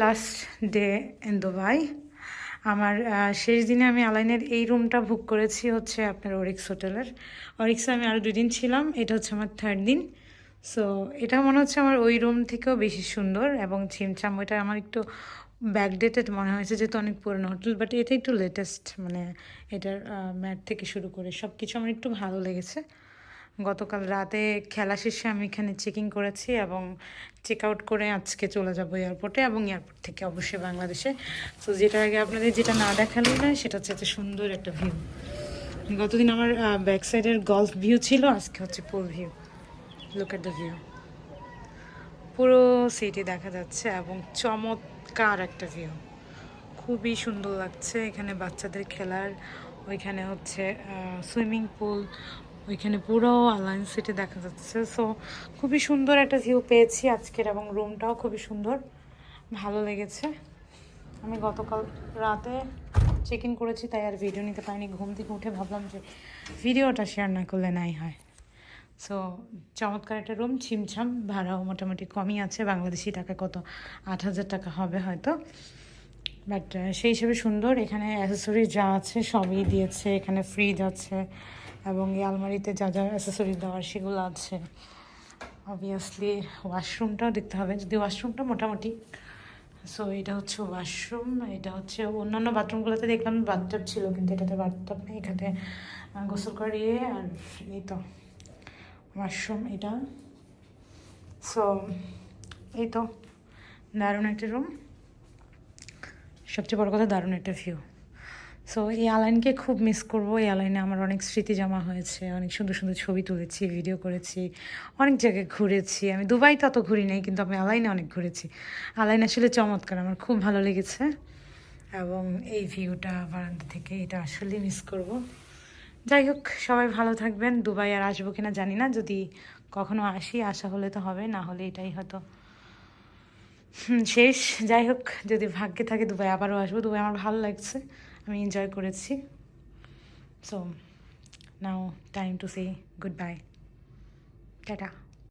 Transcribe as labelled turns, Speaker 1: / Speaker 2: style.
Speaker 1: Last day in Dubai আমার শেষ দিনে আমি আলাইনের এই রুমটা বুক করেছি হচ্ছে আপনার ওরিক্স হোটেলের ওরিক্সে আমি আরও দিন ছিলাম, এটা হচ্ছে আমার থার্ড দিন। সো এটা মনে হচ্ছে আমার ওই রুম থেকেও বেশি সুন্দর এবং ছিমছাম। ওইটা আমার একটু ব্যাকডেটেড মনে হয়েছে, যেহেতু অনেক পুরনো হোটেল বাট এটা একটু লেটেস্ট মানে এটার ম্যাট থেকে শুরু করে সব কিছু আমার একটু ভালো লেগেছে। গতকাল রাতে খেলা শেষে আমি এখানে চেকিং করেছি এবং চেক আউট করে আজকে চলে যাব এয়ারপোর্টে এবং এয়ারপোর্ট থেকে অবশ্যই বাংলাদেশে। তো যেটা আগে আপনাদের যেটা না দেখাল না সেটা হচ্ছে এত সুন্দর একটা ভিউ গতদিন আমার ব্যাক সাইডের গল্ফ ভিউ ছিল, আজকে হচ্ছে পুর view look at the view পুরো সিটি দেখা যাচ্ছে এবং চমৎকার একটা ভিউ খুবই সুন্দর লাগছে এখানে বাচ্চাদের খেলার। ওইখানে হচ্ছে সুইমিং পুল ওইখানে পুরো আলায়েন্স সিটি দেখা যাচ্ছে। সো খুবই সুন্দর একটা ভিউ পেয়েছি আজকের এবং রুমটাও খুবই সুন্দর। ভালো লেগেছে। আমি গতকাল রাতে চেক ইন করেছি, তাই আর ভিডিও নিতে পারিনি। ঘুম থেকে উঠে ভাবলাম যে ভিডিওটা শেয়ার না করলে নাই হয়। সো চমৎকার একটা রুম ছিমছাম। ভাড়াও মোটামুটি কমই আছে। বাংলাদেশি টাকা কত? আট হাজার টাকা হবে হয়তো। বাট সেই হিসেবে সুন্দর। এখানে অ্যাসেসরি যা আছে সবই দিয়েছে। এখানে ফ্রিজ আছে। এবং এই আলমারিতে যা যা অ্যাসেসরি দেওয়ার সেগুলো আছে। অবভিয়াসলি ওয়াশরুমটাও দেখতে হবে। যদি ওয়াশরুমটা মোটামুটি সো এটা হচ্ছে ওয়াশরুম এটা হচ্ছে অন্যান্য বাথরুমগুলোতে দেখলাম বাথটাব ছিল, কিন্তু এটাতে বাথটাব নেই, এখানে গোসল করিয়ে আর এই তো ওয়াশরুম এটা। সো এই তো, দারুণ একটা রুম সবচেয়ে বড় কথা দারুণ একটা ভিউ সো এই আলাইনকে খুব মিস করব। এই আলাইনে আমার অনেক স্মৃতি জমা হয়েছে, অনেক সুন্দর সুন্দর ছবি তুলেছি ভিডিও করেছি, অনেক জায়গায় ঘুরেছি। আমি দুবাই তত ঘুরি নাই, কিন্তু আমি আলাইনে অনেক ঘুরেছি। আলাইন আসলে চমৎকার, আমার খুব ভালো লেগেছে। এবং এই ভিউটা বারান্দা থেকে এটা আসলে মিস করব। যাই হোক, সবাই ভালো থাকবেন। দুবাই আর আসব কিনা জানি না, যদি কখনো আসি, আসা হলে তো হবে, না হলে এটাই হয়তো শেষ। যাই হোক, যদি ভাগ্যে থাকে দুবাই আবারও আসব। দুবাই আমার ভালো লাগছে। আমি এনজয় করেছি। So now time to say good bye tata.